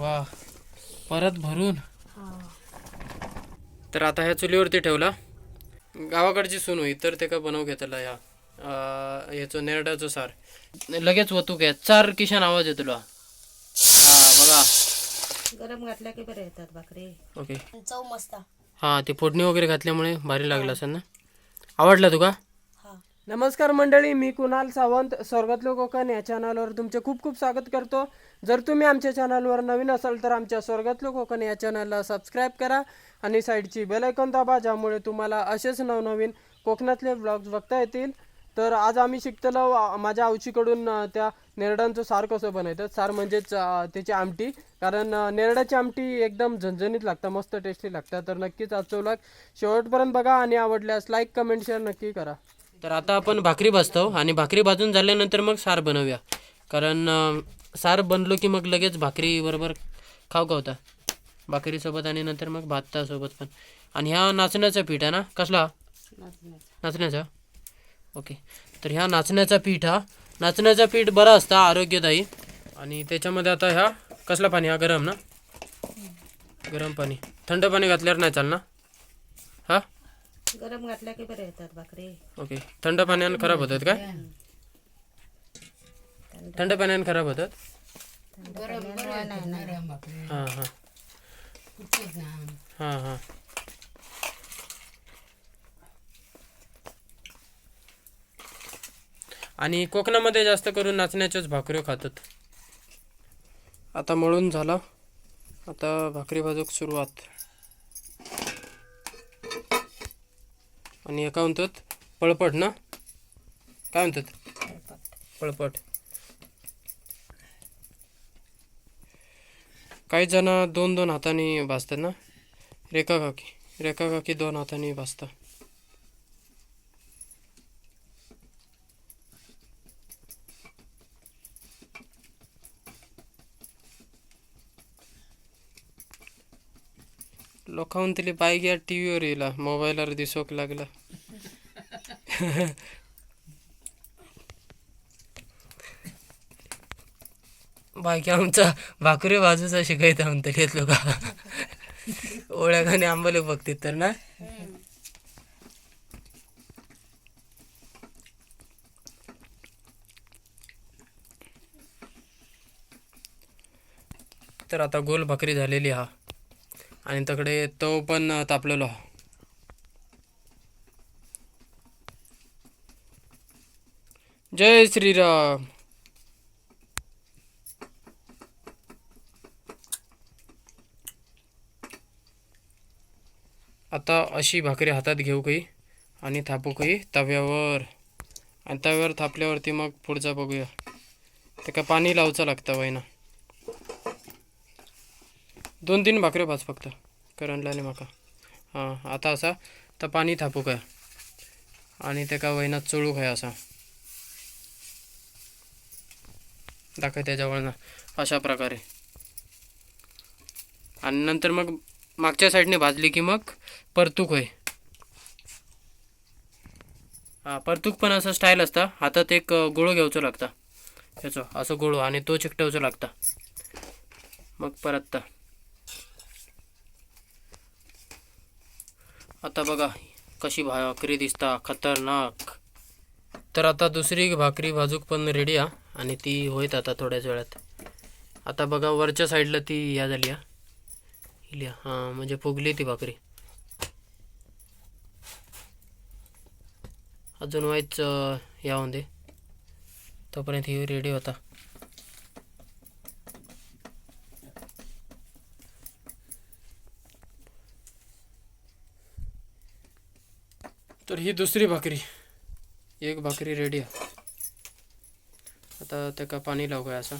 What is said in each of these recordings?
वा. परत भरून. तर आता ह्या चुलीवरती ठेवला. गावाकडची सून होई तर ते का बनवू घेतला ह्या ह्याचं नेरडाचं सार. लगेच वतू घ्या चार किशान आवाज येतो तुला. हा बघा. गरम घातल्या की बरे येतात भाकरी. ओके. चव मस्त. हा ते फोडणी वगैरे घातल्यामुळे भारी लागलं असेल ना? आवडला तुका? नमस्कार मंडळी मी कुणाल सावंत स्वर्गातलो कोकण या चॅनलवर तुमचे खूप खूप स्वागत करतो. जर तुम्ही आमच्या चॅनलवर नवीन असाल तर आमच्या स्वर्गातलो कोकण या चॅनलला सबस्क्राईब करा आणि साईडची बेलायकॉन दाबा ज्यामुळे तुम्हाला असेच नवनवीन कोकणातले ब्लॉग्स बघता येतील. तर आज आम्ही शिकतलो माझ्या आवशीकडून त्या नेरडांचं सार कसं बनवतात सार म्हणजेच त्याची आमटी. कारण नेरडाची आमटी एकदम झणझणीत लागतं मस्त टेस्टी लागतं. तर नक्कीच आजचं ब्लॉग शेवटपर्यंत बघा आणि आवडल्यास लाईक कमेंट शेअर नक्की करा. तर आता आपण भाकरी भाजतो आणि भाकरी भाजून झाल्यानंतर मग सार बनवूया. कारण सार बनलो की मग लगेच भाकरी बरोबर खाऊ होता भाकरीसोबत आणि नंतर मग भातासोबत पण. आणि ह्या नाचण्याचा पीठ आहे ना? कसला? नाचण्याचा? ओके. तर ह्या नाचण्याचा पीठ हा. नाचण्याचा पीठ बरा असता आरोग्यदायी. आणि त्याच्यामध्ये आता ह्या कसला पाणी? हा गरम ना? गरम पाणी. थंड पाणी घातल्यावर नाही चालणार. हा? गरम घातल्या की बरे येतात भाकरी. ओके. थंड पाण्यानं खराब होतात काय थंड पाण्यानं खराब होतात? हां हां. हां हां. आणि कोकणामध्ये जास्त करून नाचण्याच्याच भाकरी खातात. आता मळून झाला. आता भाकरी भाजूक सुरुवात. आणि एका काय म्हणतात? पळपट ना? काय म्हणतात? पळपट. काही जण दोन दोन हाताने भाजतात ना? रेखा काकी. रेखा काकी दोन हाताने भाजतात लोकांहून म्हणतली बाईक या टी व्हीवर येला मोबाईलवर दिसोक लागला. बाकी आमचा भाकरी बाजूचा शिकायचा म्हणतले लोक. ओळखाने आणि आंबले बघतील तर ना? तर आता गोल भाकरी झालेली हा. आणि तकडे तो पण तापलेलो. हा जय श्रीराम. आता अशी भाकरी हातात घेऊ काही आणि थापू काही तव्यावर. आणि तव्यावर थापल्यावरती मग पुढचा बघूया. ते का पाणी लावचं लागतं वयना दोन तीन भाकऱ्या भाज फक्त करंटला आणि माका. हां आता असा तर पाणी थापू काय? आणि ते का वयनात चोळू काय असा. दाखव त्याच्यावरनं अशा प्रकारे. आणि नंतर मग मागच्या साईडने भाजली की मग परतूक होय. हा परतूक पण असं स्टाईल असता. हातात एक गोळो घ्यावचो लागता. ह्याचो असं गोळो आणि तो चिकटवचो लागता. मग परतता. आता बघा कशी भाकरी दिसता खतरनाक. तर आता दुसरी भाकरी भाजूक पण रेडी हा आणि ती होईत आता थोड्याच वेळात. आता बघा वरच्या साईडला ती ह्या झाली हा हां म्हणजे फुगली ती भाकरी. अजून वाईच यावून दे. तोपर्यंत ही रेडी होता. तर ही दुसरी भाकरी. एक भाकरी रेडी आहे. आता त्याका पाणी लावू असं.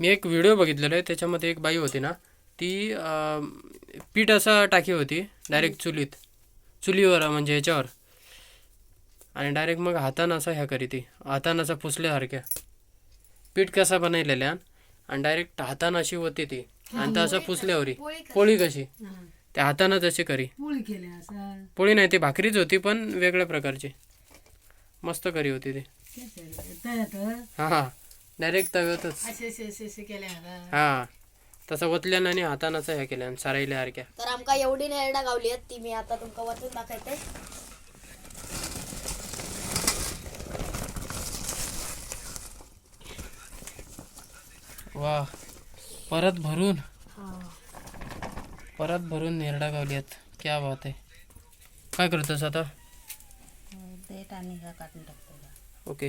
मी एक व्हिडिओ बघितलेला आहे. त्याच्यामध्ये एक बाई होती ना ती पीठ असा टाकी होती डायरेक्ट चुलीत. चुलीवर म्हणजे ह्याच्यावर. आणि डायरेक्ट मग हातानं असा ह्या करी ती. हातानं असा पुसल्यासारख्या. पीठ कसा बनवलेल्या आणि डायरेक्ट हातानं अशी होती ती. आणि तर असं पुसल्यावरी. पोळी कशी? त्या हातानं तशी करी. पोळी केल्या असं पोळी नाही ती भाकरीच होती पण वेगळ्या प्रकारची. मस्त करी होती ती. हां? हां डायरेक्ट तव्यातच. केले हा? तसं वतल्यानं आणि हातानंच हे केल्यान सारायला सारख्या. तर आमका एवढी नेरडा गावली आहेत ती मी आता तुमका वचून दाखवते. वा. परत भरून. परत भरून नेरडा गावली आहेत क्या बात आहे. काय करतोस आता? देठ आणि काढून टाकतो. ओके.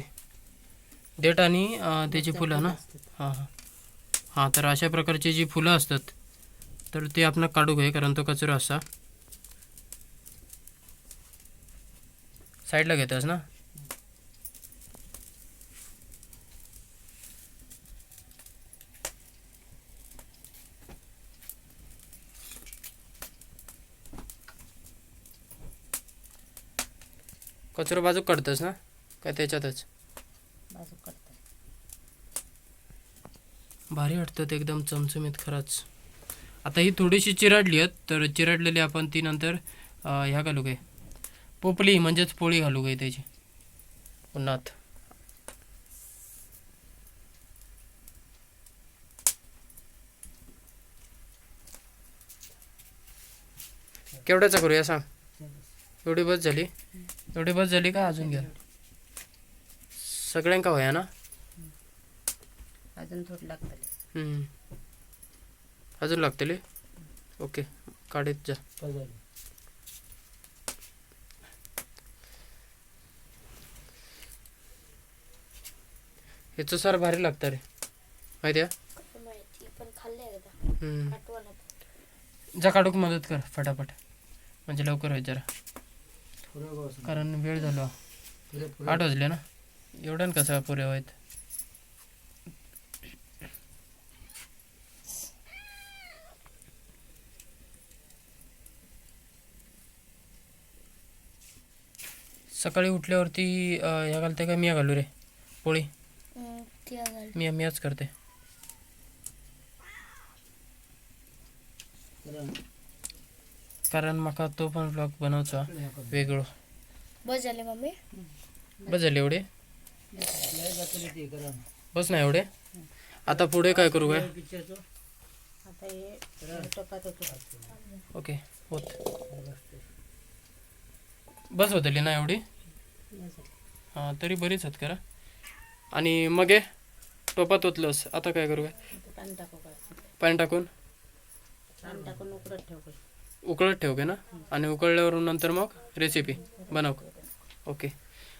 देठ आणि त्याची फुलं ना? हां हां. हां तर अशा प्रकारची जी फुलं असतात तर ते आपण काढू घे कारण तो कचरा असा. साईडला घेतोस ना? कचरा बाजू काढतोस ना? काय त्याच्यातच? बाजू करतो भारी वाटतात एकदम चमचमीत खरंच. आता ही थोडीशी चिराडली आहेत तर चिराडलेली आपण ती नंतर अं, ह्या घालू काय? पोपली म्हणजेच पोळी घालू काय त्याची? उन्हात. केवढ्याचा करूया सांग? एवढी बस झाली? एवढी बस झाली का अजून घ्या? सगळ्यांका होया ना? अजून थोडी लागतली हम्म. अजून लागतले ओके काढत जा. ह्याचं सार भारी लागतं रे. माहिती आहे. जा काढूक मदत कर फटाफट. म्हणजे लवकर होईल जरा. कारण वेळ झाला. आठ वाजले ना? एवढ्या कसं पुरे आहेत सकाळी उठल्यावरती ह्या घालते का? मिया घालू रे. पोळी. हम्म, ती घाल. मी मियाच करते. कारण म्हाका तो पण ब्लॉग बनवचा. वेगळो. बस झाली मम्मी? बस झाले एवढे? बस ना एवढे? आता पुढे काय करू काय? होतो. ओके होत. बस होतली ना एवढी? हां तरी बरीच आहेत करा आणि मग टोपात ओतलंस. आता काय करू काय? पाणी टाकून? पाणी टाकून उकडत ठेवू उकळत ठेव का ना. आणि उकळल्यावरून नंतर मग रेसिपी बनव. ओके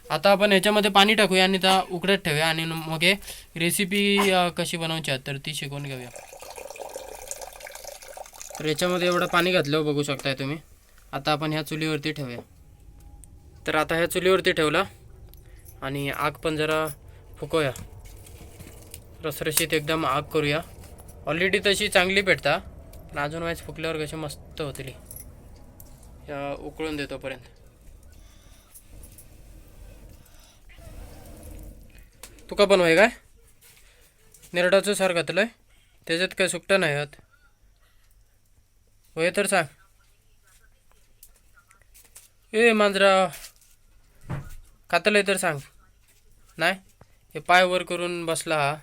आता आपण ह्याच्यामध्ये पाणी टाकूया आणि त्या उकळत ठेवूया आणि मग हे रेसिपी कशी बनवायची तर ती शिकवून घेऊया. तर याच्यामध्ये एवढं पाणी घातलं बघू शकताय तुम्ही. आता आपण ह्या चुलीवरती ठेवूया. तर आता ह्या चुलीवरती ठेवला आणि आग पण जरा फुकवूया. रसरशीत एकदम आग करूया. ऑलरेडी तशी चांगली पेटता. पण अजून वाईज फुकल्यावर कशी मस्त होतील उकळून देतोपर्यंत तुका पण होय काय? निरडाचं सार घातलंय. त्याच्यात काय सुकटं नाही होत. होय तर सांग. ए मांजरा. खातलंय तर सांग. नाही? हे पाय वर करून बसला हा.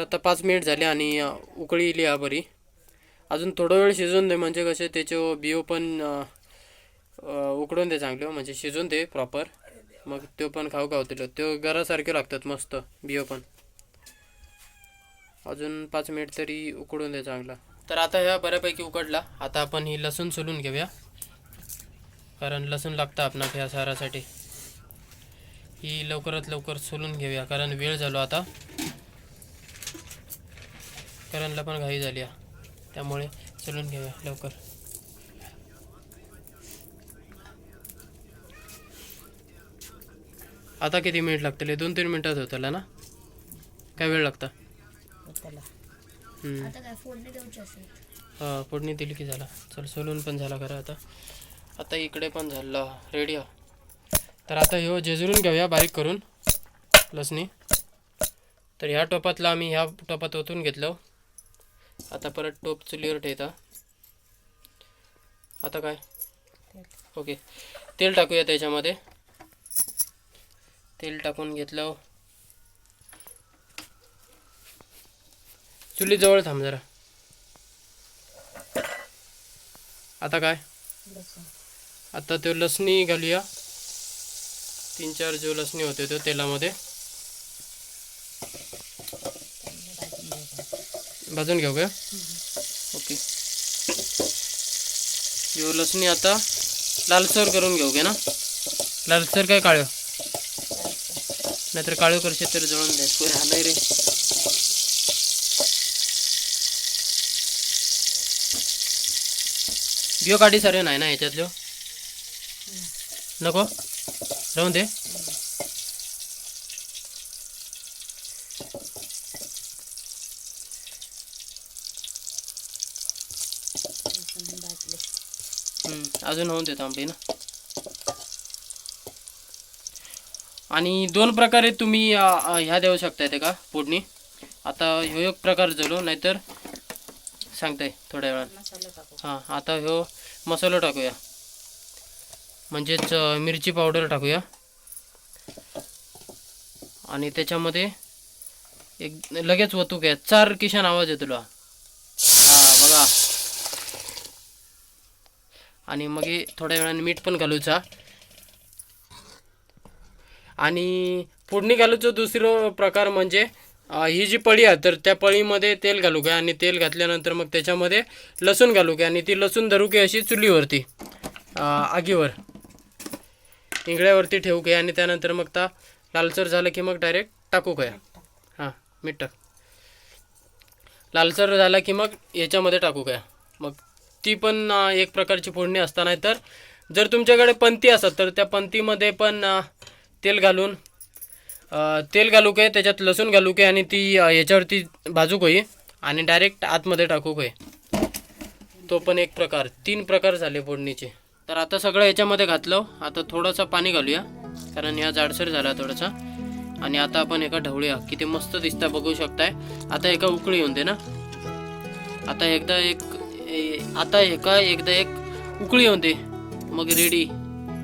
तर आता पाच मिनिट झाले आणि उकळी इली हा बरी. अजून थोडा वेळ शिजवून दे म्हणजे कसे त्याचे बियो पण उकडून दे चांगले हो, म्हणजे शिजवून दे प्रॉपर मग तो पण खाऊ खावतील तो घरासारखे लागतात मस्त बियो पण. अजून पाच मिनिट तरी उकडून दे चांगला. तर आता ह्या बऱ्यापैकी उकडला. आता आपण ही लसूण सोलून घेऊया. कारण लसूण लागतं आपणा ह्या सारासाठी. ही लवकरात लवकर सोलून घेऊया कारण वेळ झालो आता. करणला पण घाई झाली आहे. त्यामुळे सोलून घेऊया लवकर. आता किती मिनिट लागतील? दोन तीन मिनिटात होताला ना? काय वेळ लागता? हा फोडणी दिली की झाला. चल सोलून पण झाला खरं आता. आता इकडे पण झाला. रेडी तर आता ह्यो जेजुरून घेऊया बारीक करून. लसणी. तर ह्या टोपातला आम्ही ह्या टोपात ओतून घेतलं. आता परत टोप चुलीवर ठेवता. आता काय? ओके. तेल टाकूया त्याच्यामध्ये. तेल टाकून घेतलं चुली जवळ थांब जरा. आता काय? आता तो लसणी घालूया. तीन चार जो लसणी होते तो तेलामध्ये. भाजून घेऊ का ओके. यो लसणी आता लालसर करून घेऊ का ना लालसर काय काळं? नाहीतर काळं करशील तर जळून राहणार रे. बियो काढी सरे नाही ना याच्यातलं नको? राहून दे. अजून होऊन देतो आंबे ना. आणि दोन प्रकारे तुम्ही ह्या देऊ शकताय ते का फोडणी? आता ह्यो एक प्रकार झालो नाहीतर सांगताय थोड्या वेळात हां आता ह्यो मसाला टाकूया. म्हणजेच मिरची पावडर टाकूया. आणि त्याच्यामध्ये एक लगेच वतू घ्या. चार किशान आवाज येतो तुला हा बघा आणि मग थोड्या वेळाने मीठ पण घालूचा. आणि फोडणी घालूचं दुसरं प्रकार म्हणजे ही जी पळी आहे तर त्या पळीमध्ये तेल घालू काय? आणि तेल घातल्यानंतर मग त्याच्यामध्ये लसूण घालू काय? आणि ती लसूण धरू काय अशी चुलीवरती आगीवर. इंगळ्यावरती ठेवू काय? आणि त्यानंतर मग ता लालसर झालं की मग डायरेक्ट टाकू काय? हां मीठ टाक. लालसर झाला की मग याच्यामध्ये टाकू काय? मग ती पण एक प्रकारची फोडणी असता नाही तर जर तुमच्याकडे पंती असत तर त्या पंतीमध्ये पण तेल घालून तेल घालू काय त्याच्यात लसूण घालू काय आणि ती याच्यावरती भाजूक होई आणि डायरेक्ट आतमध्ये टाकू काय तो पण एक प्रकार तीन प्रकार झाले फोडणीचे. तर आता सगळं याच्यामध्ये घातलं. आता थोडंसं पाणी घालूया कारण ह्या जाडसर झाला थोडासा. आणि आता आपण एका ढवळूया. किती मस्त दिसता बघू शकताय. आता एका उकळी येऊन दे ना. आता एकदा एक आता आता एका एकदा एक उकळी येऊन दे. मग रेडी.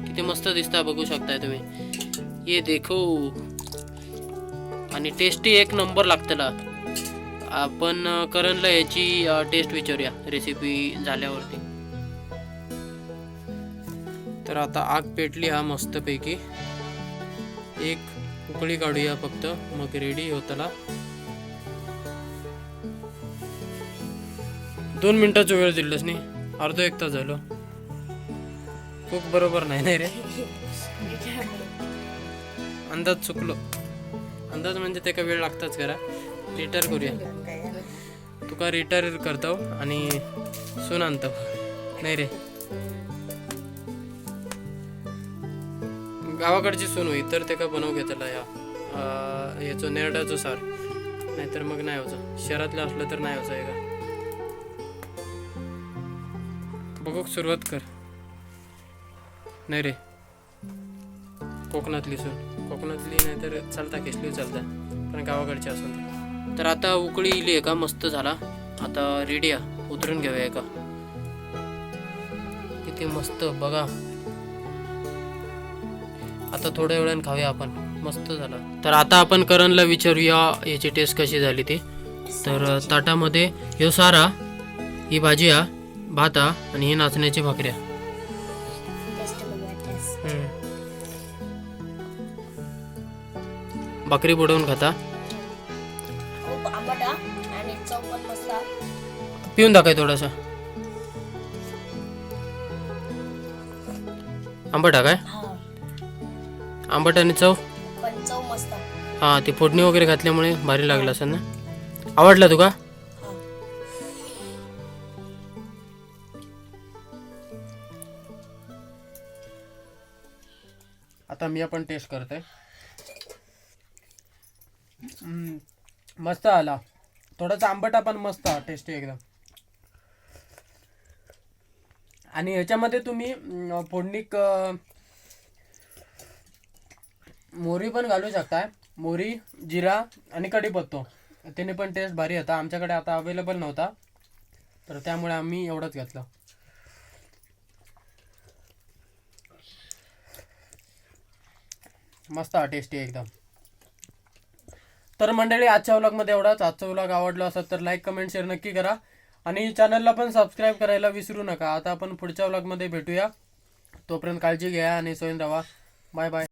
किती मस्त दिसता बघू शकताय तुम्ही. ये देखो. आणि टेस्टी एक नंबर लागतला आपण करणला याची टेस्ट विचारूया. रेसिपी झाल्यावरती. तर आता आग पेटली हा मस्तपैकी. एक उकळी काढूया फक्त. मग रेडी होताला. दोन मिनिटाचा वेळ दिलास नाही अर्धा एक तास झालो. खूप बरोबर नाही नाही रे. अंदाज चुकलो. अंदाज म्हणजे ते का वेळ लागताच करा रिटायर करूया. तुका रिटायर करतो हो आणि सून आणतो. नाही रे. गावाकडची सून होई तर ते का बनवू घेतला या. याचो नेरडाचो सार. नाहीतर मग नाही होतं. शहरातलं असलं तर नाही होतं आहे का? बघू सुरुवात कर. नाही रे. कोकणातली सून कोकणातली नाही तर चालता केसली चालता. पण गावाकडची असून तर. आता उकळी इली आहे का मस्त झाला. आता रेडी आहे उतरून घेऊया का किती मस्त बघा. आता थोड्या वेळाने खाऊया आपण. मस्त झाला. तर आता आपण करणला विचारूया याची टेस्ट कशी झाली ती. तर ताटामध्ये ह्यो सारा ही भाजी हा भात आणि ही नाचण्याची भाकऱ्या. भाकरी बुडवून खाता. पिऊन दाखवाय थोडासा. आंबट हा काय? हा. आंबट आणि चव? हा. ती फोडणी वगैरे घातल्यामुळे भारी लागलं असेल ना? आवडला तुका? आता मी आपण टेस्ट करते. मस्त आला. थोडासा आंबटा पण मस्त टेस्टी एकदम. आणि ह्याच्यामध्ये तुम्ही फोडणी फोडणीक मोहरी पण घालू शकताय. मोहरी जिरा आणि कढीपत्तो. त्याने पण टेस्ट भारी होता. आमच्याकडे आता अवेलेबल नव्हता. तर त्यामुळे आम्ही एवढंच घेतलं. मस्त टेस्टी एकदम. तर मंडळी आजच्या व्लॉगमध्ये एवढाच. आजचा व्लॉग आवडला असेल तर लाईक कमेंट शेअर नक्की करा. आणि चॅनलला पण सबस्क्राईब करायला विसरू नका. आता आपण पुढच्या व्लॉगमध्ये भेटूया. तोपर्यंत काळजी घ्या आणि सोयीन राहा बाय बाय